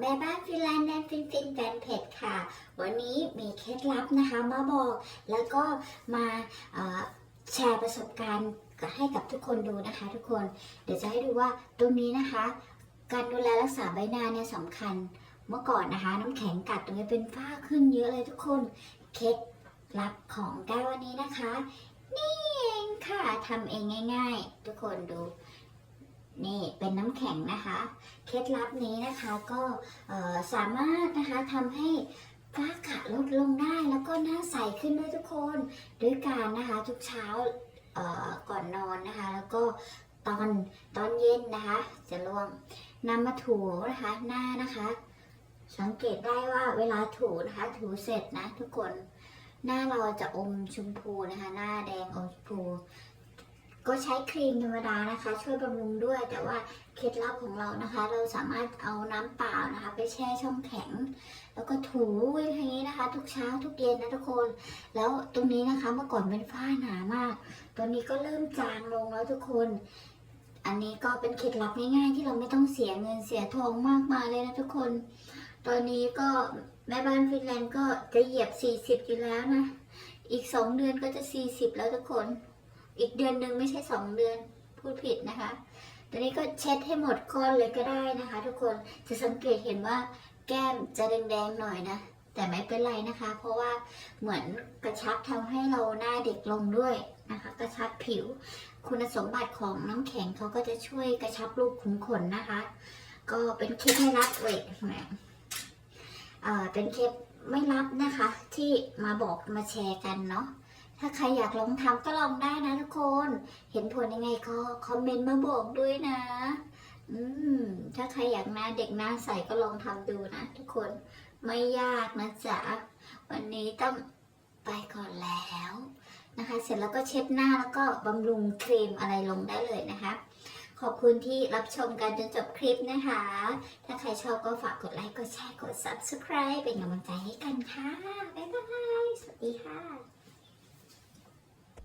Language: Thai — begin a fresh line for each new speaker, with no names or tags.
แม่บ้านฟินแลนด์แดนฟินฟินแฟนเพจค่ะ วันนี้มีเคล็ดลับนะคะมาบอก แล้วก็มาแชร์ประสบการณ์ให้กับทุกคนดูนะคะ ทุกคน เดี๋ยวจะให้ดูว่าตรงนี้นะคะ การดูแลรักษาใบหน้าเนี่ยสำคัญ เมื่อก่อนนะคะ น้ำแข็งกัดตรงนี้เป็นฝ้าขึ้นเยอะเลยทุกคน เคล็ดลับของแก้ววันนี้นะคะ นี่เองค่ะทำเองง่าย ๆ ทุกคนดู นี่เป็นน้ำแข็งนะคะ เคล็ดลับนี้นะคะก็สามารถนะคะทำให้ฝ้ากระลดลงได้แล้วก็หน้าใสขึ้นด้วยทุกคนด้วยการนะคะทุกเช้าก่อนนอนนะคะ แล้วก็ตอนตอนเย็นนะคะ จะลวงนำมาถูนะคะหน้านะคะ สังเกตได้ว่าเวลาถูนะคะถูเสร็จนะทุกคนหน้าเราจะอมชมพูนะคะ หน้าแดงอมชมพู ก็ใช้ครีมธรรมดานะคะ ช่วยบำรุงด้วย แต่ว่าเคล็ดลับของเรานะคะ เราสามารถเอาน้ำเปล่านะคะ ไปแช่ช่องแข็ง แล้วก็ถูอย่างนี้นะคะ ทุกเช้าทุกเย็นนะทุกคน แล้วตรงนี้นะคะเมื่อก่อนเป็นฝ้าหนามาก ตอนนี้ก็เริ่มจางลงแล้วทุกคน อันนี้ก็เป็นเคล็ดลับง่ายๆ ที่เราไม่ต้องเสียเงินเสียทองมากมายเลยนะทุกคน ตอนนี้ก็แม่บ้านฟินแลนด์ก็จะเหยียบ 40 อยู่แล้วนะ อีก 2 เดือนก็จะ 40 แล้วทุกคน อีกเดือนหนึ่งไม่ใช่2เดือนพูดผิดนะคะตอนนี้ก็เช็ดให้หมดก้อนเลยก็ได้นะคะ ทุกคนจะสังเกตเห็นว่าแก้มจะแดงๆหน่อยนะ แต่ไม่เป็นไรนะคะ เพราะว่าเหมือนกระชับทำให้เราหน้าเด็กลงด้วยนะคะ กระชับผิว คุณสมบัติของน้ำแข็งเขาก็จะช่วยกระชับรูปขุมขนนะคะ ก็เป็นเคล็ดไม่ลับเว้ยแหมเอ่อเป็นเคล็ดไม่ลับนะคะ ที่มาบอกมาแชร์กันเนาะ ถ้าใครอยากลองทำก็ลองได้นะทุกคน เห็นผลยังไงก็คอมเมนต์มาบอกด้วยนะ อืม ถ้าใครอยากหน้าเด็กหน้าใสก็ลองทำดูนะทุกคน ไม่ยากนะจ๊ะ วันนี้ต้องไปก่อนแล้วนะคะ เสร็จแล้วก็เช็ดหน้าแล้วก็บำรุงครีมอะไรลงได้เลยนะคะ ขอบคุณที่รับชมกันจนจบคลิปนะคะ ถ้าใครชอบก็ฝากกดไลค์ กดแชร์ กด subscribe เป็นกำลังใจให้กันค่ะ บ๊ายบาย สวัสดีค่ะ